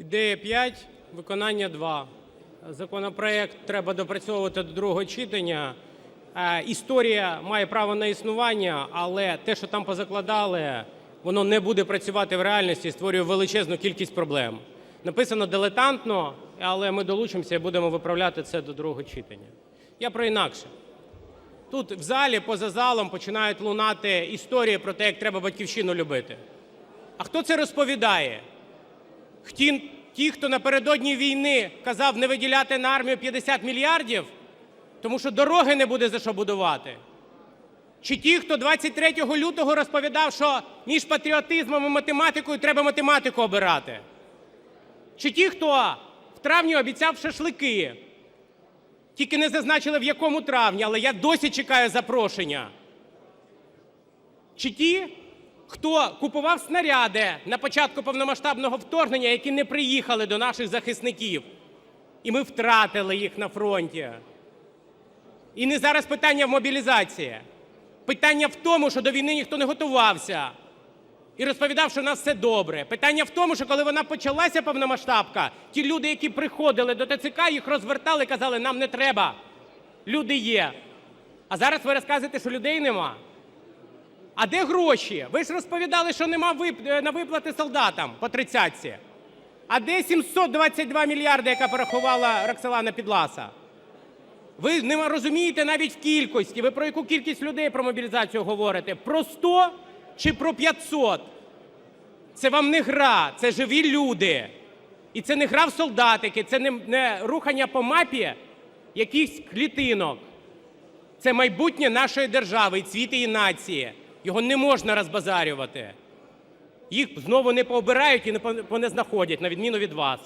Ідея 5, виконання 2. Законопроект треба допрацьовувати до другого читання. Е, Історія має право на існування, але те, що там позакладали, воно не буде працювати в реальності і створює величезну кількість проблем. Написано дилетантно, але ми долучимося і будемо виправляти це до другого читання. Я про інакше. Тут в залі, поза залом починають лунати історії про те, як треба батьківщину любити. А хто це розповідає? Ті, хто напередодні війни казав не виділяти на армію 50 мільярдів, тому що дороги не буде за що будувати? Чи ті, хто 23 лютого розповідав, що між патріотизмом і математикою треба математику обирати? Чи ті, хто в травні обіцяв шашлики, тільки не зазначили в якому травні, але я досі чекаю запрошення? Чи ті, хто купував снаряди на початку повномасштабного вторгнення, які не приїхали до наших захисників, і ми втратили їх на фронті? І не зараз питання в мобілізації. Питання в тому, що до війни ніхто не готувався і розповідав, що у нас все добре. Питання в тому, що коли вона почалася повномасштабка, ті люди, які приходили до ТЦК, їх розвертали, казали, нам не треба. Люди є. А зараз ви розказуєте, що людей нема. А де гроші? Ви ж розповідали, що нема е, на виплати солдатам по тридцятці. А де 722 мільярди, яка порахувала Роксолана Підласа? Ви не розумієте навіть кількості. Ви про яку кількість людей про мобілізацію говорите? Про 100 чи про 500? Це вам не гра, це живі люди. І це не гра в солдатики, це не, рухання по мапі якихось клітинок. Це майбутнє нашої держави і цвіт її нації. Його не можна розбазарювати. Їх знову не пообирають і не понезнаходять, на відміну від вас.